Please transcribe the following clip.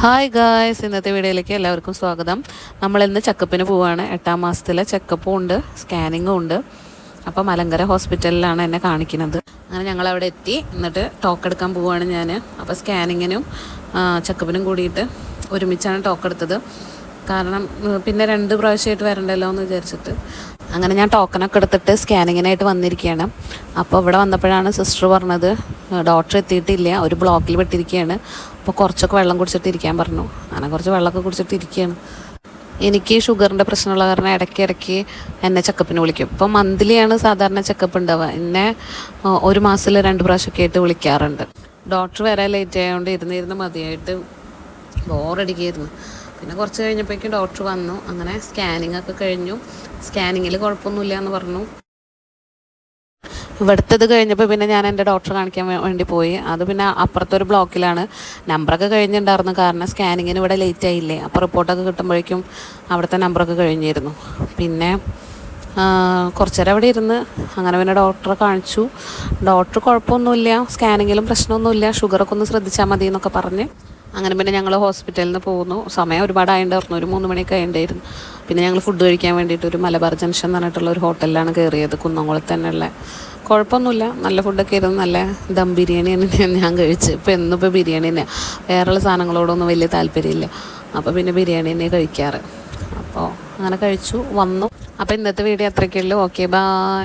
Hi guys ഇന്നത്തെ വീഡിയോയിലേക്ക് എല്ലാവർക്കും സ്വാഗതം. നമ്മൾ ഇന്ന് ചെക്കപ്പിന് പോവുകയാണ് എട്ടാം മാസത്തിലെ ചെക്കപ്പും ഉണ്ട് സ്കാനിങ്ങും ഉണ്ട്. അപ്പോൾ മലങ്കര ഹോസ്പിറ്റലിലാണ് എന്നെ കാണിക്കുന്നത്. അങ്ങനെ ഞങ്ങൾ അവിടെ എത്തി. എന്നിട്ട് ടോക്ക് എടുക്കാൻ പോവുകയാണ് ഞാൻ അപ്പോൾ സ്കാനിങ്ങിനും ചെക്കപ്പിനും കൂടിയിട്ട് ഒരുമിച്ചാണ് ടോക്ക് എടുത്തത്. കാരണം പിന്നെ രണ്ട് പ്രാവശ്യമായിട്ട് വരണ്ടല്ലോ എന്ന് വിചാരിച്ചിട്ട്. അങ്ങനെ ഞാൻ ടോക്കണൊക്കെ എടുത്തിട്ട് സ്കാനിങ്ങിനായിട്ട് വന്നിരിക്കുകയാണ്. അപ്പോൾ ഇവിടെ വന്നപ്പോഴാണ് സിസ്റ്റർ പറഞ്ഞത് ഡോക്ടർ എത്തിയിട്ടില്ല ഒരു ബ്ലോക്കിൽ പെട്ടിരിക്കുകയാണ്. അപ്പോൾ കുറച്ചൊക്കെ വെള്ളം കുടിച്ചിട്ട് ഇരിക്കാൻ പറഞ്ഞു. അങ്ങനെ കുറച്ച് വെള്ളമൊക്കെ കുടിച്ചിട്ട് ഇരിക്കുകയാണ് എനിക്ക് ഷുഗറിന്റെ പ്രശ്നമുള്ള കാരണം ഇടയ്ക്ക് ഇടയ്ക്ക് എന്നെ ചെക്കപ്പിന് വിളിക്കും. ഇപ്പോൾ മന്ത്ലിയാണ് സാധാരണ ചെക്കപ്പ് ഉണ്ടാവുക. എന്നെ ഒരു മാസത്തിൽ രണ്ട് പ്രാവശ്യമൊക്കെ ആയിട്ട് വിളിക്കാറുണ്ട്. ഡോക്ടർ വരാൻ ലേറ്റ് ആയതുകൊണ്ട് ഇരുന്നിരുന്ന് മതിയായിട്ട് ബോറടിക്കായിരുന്നു. പിന്നെ കുറച്ച് കഴിഞ്ഞപ്പോഴേക്കും ഡോക്ടർ വന്നു. അങ്ങനെ സ്കാനിങ് ഒക്കെ കഴിഞ്ഞു. സ്കാനിങ്ങിൽ കുഴപ്പമൊന്നുമില്ല എന്ന് പറഞ്ഞു. ഇവിടുത്തത് കഴിഞ്ഞപ്പോൾ പിന്നെ ഞാൻ എന്റെ ഡോക്ടറെ കാണിക്കാൻ വേണ്ടി പോയി. അത് പിന്നെ അപ്പുറത്തൊരു ബ്ലോക്കിലാണ്. നമ്പറൊക്കെ കഴിഞ്ഞിട്ടുണ്ടായിരുന്നു. കാരണം സ്കാനിങ്ങിന് ഇവിടെ ലേറ്റ് ആയില്ലേ. അപ്പോൾ റിപ്പോർട്ടൊക്കെ കിട്ടുമ്പോഴേക്കും അവിടുത്തെ നമ്പറൊക്കെ കഴിഞ്ഞിരുന്നു. പിന്നെ കുറച്ചു നേരം അവിടെ ഇരുന്ന് അങ്ങനെ പിന്നെ ഡോക്ടറെ കാണിച്ചു. ഡോക്ടർ കുഴപ്പമൊന്നുമില്ല. സ്കാനിങ്ങിലും പ്രശ്നമൊന്നുമില്ല. ഷുഗറൊക്കെ ഒന്ന് ശ്രദ്ധിച്ചാൽ മതി എന്നൊക്കെ പറഞ്ഞ്. അങ്ങനെ പിന്നെ ഞങ്ങൾ ഹോസ്പിറ്റലിൽ നിന്ന് പോകുന്നു. സമയം ഒരുപാട് ആയിട്ടുണ്ടായിരുന്നു ഒരു മൂന്ന് മണിയൊക്കെ ആയിട്ടുണ്ടായിരുന്നു പിന്നെ ഞങ്ങൾ ഫുഡ് കഴിക്കാൻ വേണ്ടിയിട്ട് ഒരു മലബാർ ജംഗ്ഷൻ എന്ന് പറഞ്ഞിട്ടുള്ള ഒരു ഹോട്ടലിലാണ് കയറിയത് കുന്നംകുളത്ത് തന്നെയുള്ള. കുഴപ്പമൊന്നുമില്ല. നല്ല ഫുഡൊക്കെ ആയിരുന്നു. നല്ല ദം ബിരിയാണി തന്നെയാണ് ഞാൻ കഴിച്ച് ഇപ്പോൾ എന്നും ഇപ്പോൾ ബിരിയാണി തന്നെ വേറെയുള്ള സാധനങ്ങളോടൊന്നും വലിയ താല്പര്യമില്ല. അപ്പോൾ പിന്നെ ബിരിയാണി തന്നെ കഴിക്കാറ്. അപ്പോൾ അങ്ങനെ കഴിച്ചു വന്നു. അപ്പോൾ ഇന്നത്തെ വീഡിയോ അത്രയ്ക്കുള്ളൂ ഓക്കെ ബായ്